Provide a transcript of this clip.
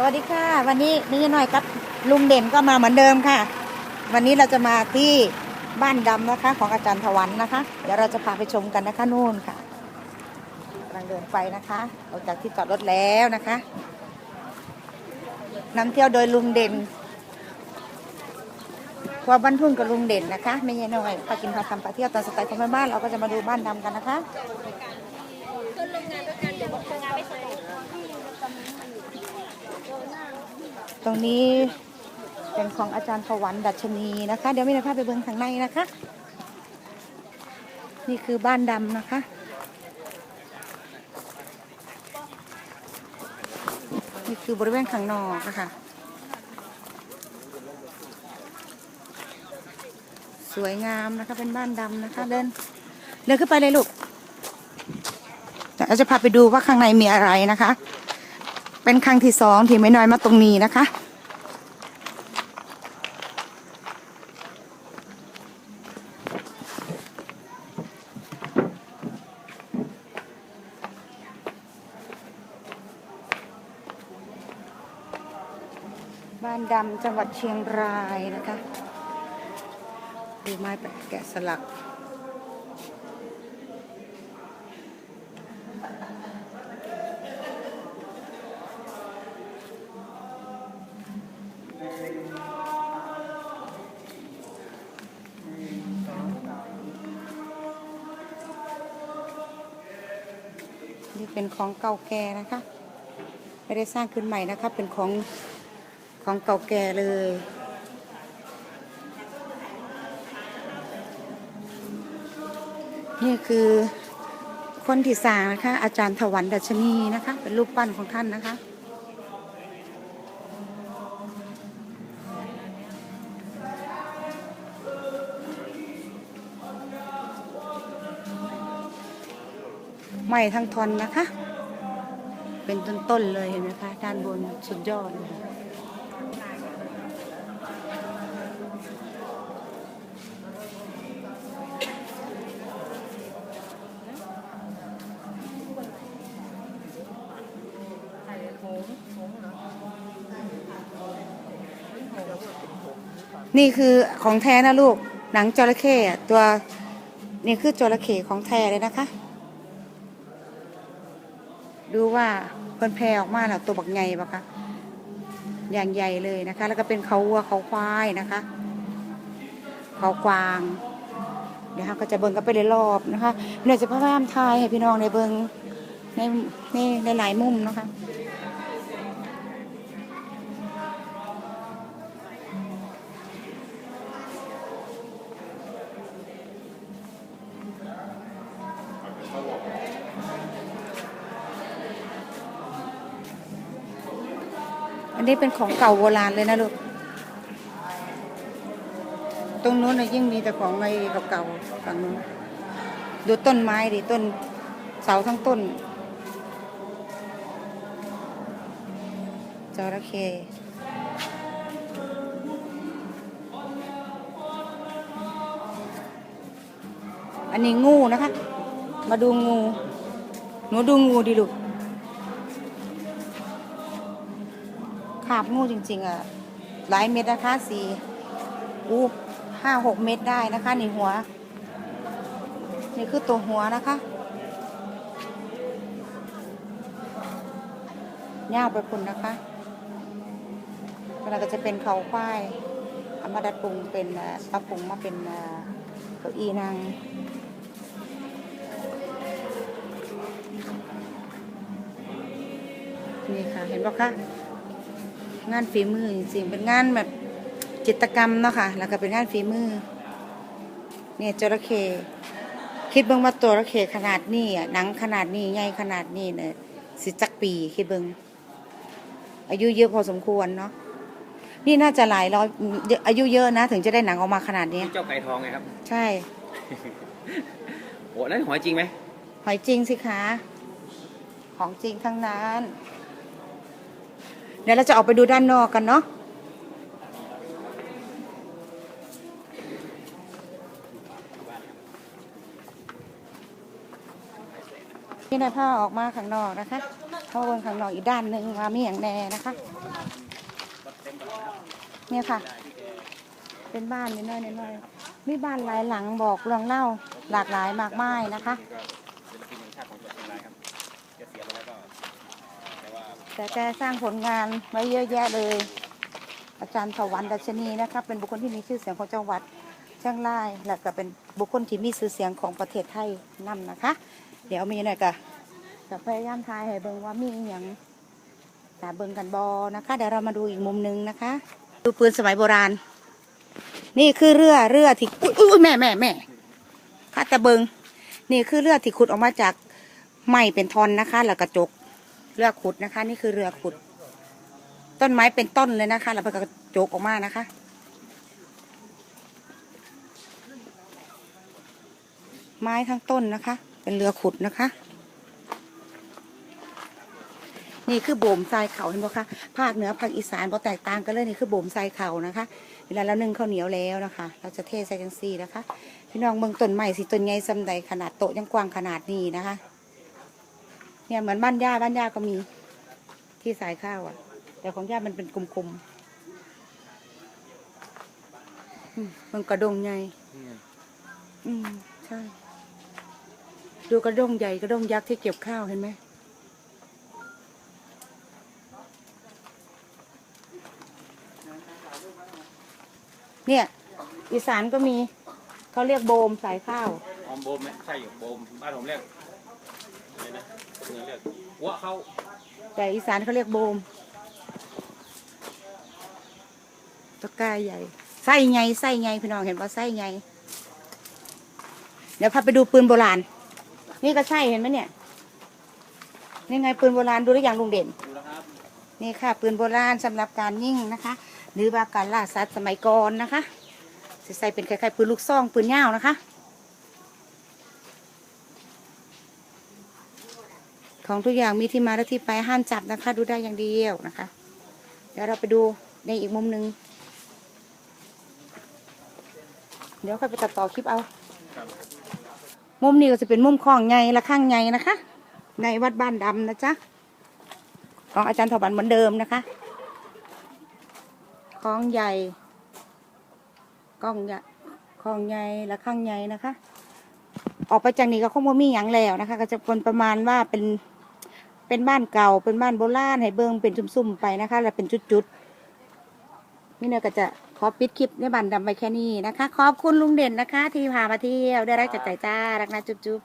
สวัสดีค่ะ วันนี้นี่หน่อยครับลุงเด่นก็มาเหมือนเดิมค่ะ วันนี้เราจะมาที่บ้านดำนะคะ ของอาจารย์ถวันนะคะ เดี๋ยวเราจะพาไปชมกันนะคะนู่นค่ะกำลังเดินไปนะคะออกจากที่จอดรถแล้วนะคะนำเที่ยวโดยลุงเด่นครัวบ้านทุ่งกับลุงเด่นนะคะ ไม่ใช่น้อยพากินพาทำพาเที่ยวตอนสไตล์ของแม่บ้านเราก็จะมาดูบ้านดำกันนะคะ รงนี้เป็นของอาจารย์ถวันดัชนีนะคะ เดี๋ยวม่ได้พาไปเบิ้งข้างในนะคะ นี่คือบ้านดำนะคะนี่คือบริเวณข้างนอกนะคะสวยงามนะคะเป็นบ้านดำนะคะเดินเดินขึ้นไปเลยลูกเราจะพาไปดูว่าข้างในมีอะไรนะคะ เป็นครั้งที่สองที่ไม่น้อยมาตรงนี้นะคะ บ้านดำจังหวัดเชียงรายนะคะดูไม้แปะแกะสลัก เป็นของเก่าแก่นะคะ ไม่ได้สร้างขึ้นใหม่นะคะ เป็นของของเก่าแก่เลยนี่คือคนที่สร้างนะคะ อาจารย์ถวันดัชนีนะคะ เป็นรูปปั้นของท่านนะคะ ใหม่ทั้งทอนนะคะ เป็นต้นๆเลยเห็นไหมคะด้านบนสุดยอดเลยค่ะนี่คือของแท้นะลูก หนังจระเข้ตัว นี่คือจระเข้ของแท้เลยนะคะ ดูว่าเพิ่นแพร่ออกมาแล้วตัวบักใหญ่ปะคะอย่างใหญ่เลยนะคะ แล้วก็เป็นเขาวัวเขาควายนะคะ เขากวาง เดี๋ยวก็จะเบิ่งกันไปเลยรอบนะคะเดี๋ยวจะพยายามทายให้พี่น้องในเบิ่งในในในหลายมุมนะคะ อันนี้เป็นของเก่าโบราณเลยนะลูก ตรงนู้นนะยิ่งมีแต่ของไอ้เก่าๆฝั่งนู้น ดูต้นไม้ดิต้นเสาทั้งต้น จระเข้อันนี้งูนะคะ มาดูงู หนูดูงูดิลูก ขาบงูจริง ๆอะหลายเม็ดนะคะสี่อู้ห้าหกเม็ดได้นะคะนี่หัว นี่คือตัวหัวนะคะย่าวไปคุณนะคะเวลาก็จะเป็นเขาควายเอามาดัดปรุงเป็นปรับปรุงมาเป็นเก้าอี้นั่งนี่ค่ะ เห็นปะคะ งานฝีมือจริงๆเป็นงานแบบจิตรกรรมเนาะค่ะ แล้วก็เป็นงานฝีมือ เนี่ยจระเข้คิดเบิ่งว่าตัวจระเข้ขนาดนี้อะหนังขนาดนี้ใหญ่ขนาดนี้เนี่ยสิจักปีคิดเบิ่งอายุเยอะพอสมควรเนาะนี่น่าจะหลายร้อยอายุเยอะนะ ถึงจะได้หนังออกมาขนาดนี้นี่เจ้าไก่ทองไงครับ ใช่โอ้นั่นหอยจริงไหมหอยจริงสิคะ ของจริงทั้งนั้นเดี๋ยวเราจะออกไปดูด้านนอกกันเนาะนี่นายผ้าออกมาข้างนอกนะคะเข้าเบิ่งข้างนอกอีกด้านหนึ่งว่ามีอย่างแน่นะคะ เนี่ยค่ะ เป็นบ้านนิดหน้อยนิดหน้อยมีบ้านหลายหลังบอกเรื่องเล่าหลากหลายมากมายนะคะ แต่แกสร้างผลงานไว้เยอะแยะเลย อาจารย์ถวันดัชนีนะคะเป็นบุคคลที่มีชื่อเสียงของจังหวัดเชียงราย และก็เป็นบุคคลที่มีชื่อเสียงของประเทศไทยนั่นนะคะ เดี๋ยวมีหน่อยกะจะพยายามทายให้เบิ่งว่ามีอย่างต่เบิ่งกันบอนะคะ เดี๋ยวเรามาดูอีกมุมหนึงนะคะ ดูปืนสมัยโบราณ นี่คือเรือเรือที่อุ้ยอุ้ยแม่แม่แม่ค่ะตะเบิงนี่คือเรือที่ขุดออกมาจากไม้เป็นทอนนะคะ แล้วกระจก เรือขุดนะคะ นี่คือเรือขุด ต้นไม้เป็นต้นเลยนะคะ แล้วก็โจกออกมานะคะ ไม้ทั้งต้นนะคะ เป็นเรือขุดนะคะ นี่คือโบ่มทรายเขาเห็นไหมคะภาคเหนือภาคอีสานก็แตกต่างกันเลยนี่คือโบ่มทรายเขานะคะ เวลาเรานึ่งข้าวเหนียวแล้วนะคะ เราจะเทใส่จังซี่นะคะ พี่น้องเบิ่งต้นไม้สิต้นใหญ่ซำใดขนาดโตยังกว้างขนาดนี้นะคะ เนี่ยเหมือนบ้านย่าบ้านย่าก็มี ที่สายข้าวอะ แต่ของย่ามันเป็นกลมๆอืมมันกระดงใหญ่อืมใช่ ดูกระดงใหญ่กระดงยักษ์ที่เก็บข้าวเห็นไหมเนี่ย อีสานก็มีเขาเรียกโบมสายข้าวออมโบมไหมใช่อยู่โบมบ้านผมเรียกอะไรนะ คนเหนือเรียกหัวเข้าแต่อีสานเขาเรียกโบมตะกร้าใหญ่ไส้ไงไส้ไงพี่น้องเห็นว่าไส้ไง เดี๋ยวพาไปดูปืนโบราณ นี่ก็ใช่เห็นไหมเนี่ยนี่ไงปืนโบราณดูได้อย่างลุงเด่นดูแล้วครับนี่ค่ะ ปืนโบราณสำหรับการยิงนะคะ หรือว่าการล่าสัตว์สมัยก่อนนะคะสิใส่เป็นคล้ายๆปืนลูกซองปืนยาวนะคะ ของทุกอย่างมีที่มาและที่ไปห้ามจับนะคะ ดูได้อย่างเดียวนะคะ เดี๋ยวเราไปดูในอีกมุมหนึ่งเดี๋ยวค่อยไปตัดต่อคลิปเอา มุมนี้ก็จะเป็นมุมคลองใหญ่และข้างใหญ่นะคะ ในวัดบ้านดำนะจ๊ะ ของอาจารย์ถวันเหมือนเดิมนะคะคลองใหญ่กล้องใหญ่คลองใหญ่และข้างใหญ่นะคะ ออกไปจากนี้ก็คงไม่มีอย่างแล้วนะคะ ก็จะเป็นประมาณว่าเป็น เป็นบ้านเก่าเป็นบ้านโบราณให้เบิ่งเป็นซุ่มๆไปนะคะแล้วเป็นจุดๆนี่เนี่ยก็จะขอปิดคลิปในบันดำไปแค่นี้นะคะ ขอบคุณลุงเด่นนะคะ ที่พามาเที่ยวได้รักจากใจจ้ารักนะจุ๊บ